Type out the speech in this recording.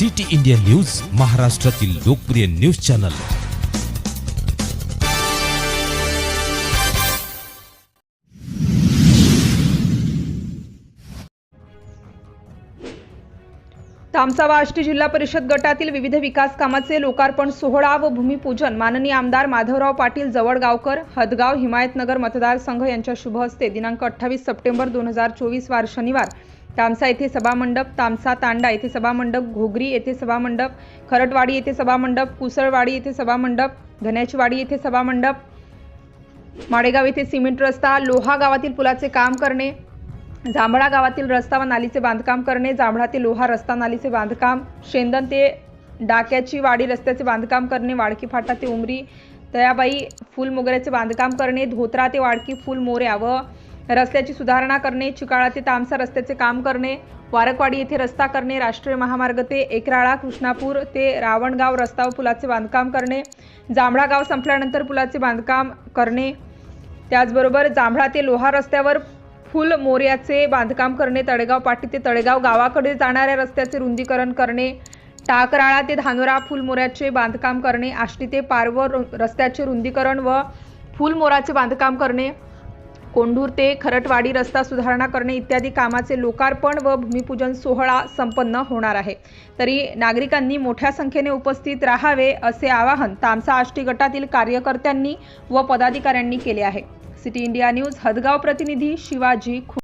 City India news महाराष्ट्रातील लोकप्रिय news channel. तामसावा Ashti जिल्हा परिषद गटातील विविध विकास कामाचे लोकार्पण सोहळा व भूमिपूजन माननीय आमदार माधवराव पाटील जवळगावकर हदगाव हिमायतनगर मतदारसंघ यांच्या शुभ हस्ते दिनांक अठ्ठावीस सप्टेंबर दोन हजार चोवीस वार शनिवार तामसा येथे सभामंडप तामसा तांडा येथे सभामंडप घोगरी येथे सभामंडप खरटवाडी येथे सभामंडप कुसळवाडी येथे सभामंडप धन्याचीवाडी येथे सभामंडप माडेगाव येथे सिमेंट रस्ता लोहा गावातील पुलाचे काम करणे जांभळा गावातील रस्ता व नालीचे बांधकाम करणे जांभळा ते लोहा रस्ता नालीचे बांधकाम शेंदन ते डाक्याची वाडी रस्त्याचे बांधकाम करणे वाडकी फाटा ते उमरी तयाबाई फुल मोगऱ्याचे बांधकाम करणे धोत्रा ते वाडकी फुल मोऱ्या व रस्त्याची सुधारणा करणे चिकाळा ते तामसा रस्त्याचे काम करणे वारकवाडी येथे रस्ता करणे राष्ट्रीय महामार्ग ते एकराळा कृष्णापूर ते रावणगाव रस्ता व पुलाचे बांधकाम करणे जांभळा गाव संपल्यानंतर पुलाचे बांधकाम करणे त्याचबरोबर जांभळा ते लोहा रस्त्यावर फुल मोर्याचे बांधकाम करणे तळेगाव पाटी ते तळेगाव गावाकडे जाणाऱ्या रस्त्याचे रुंदीकरण करणे टाकराळा ते धानोरा फुलमोऱ्याचे बांधकाम करणे आष्टी ते पारव रु- रस्त्याचे रुंदीकरण व फुलमोराचे बांधकाम करणे कोंढूर ते खरटवाडी रस्ता सुधारणा करणे इत्यादी कामाचे लोकार्पण व भूमिपूजन सोहळा संपन्न होणार आहे. तरी नागरिकांनी मोठ्या संख्येने उपस्थित राहावे असे आवाहन तामसा आष्टी गटातील कार्यकर्त्यांनी व पदाधिकाऱ्यांनी केले आहे. सिटी इंडिया न्यूज हदगाव प्रतिनिधी शिवाजी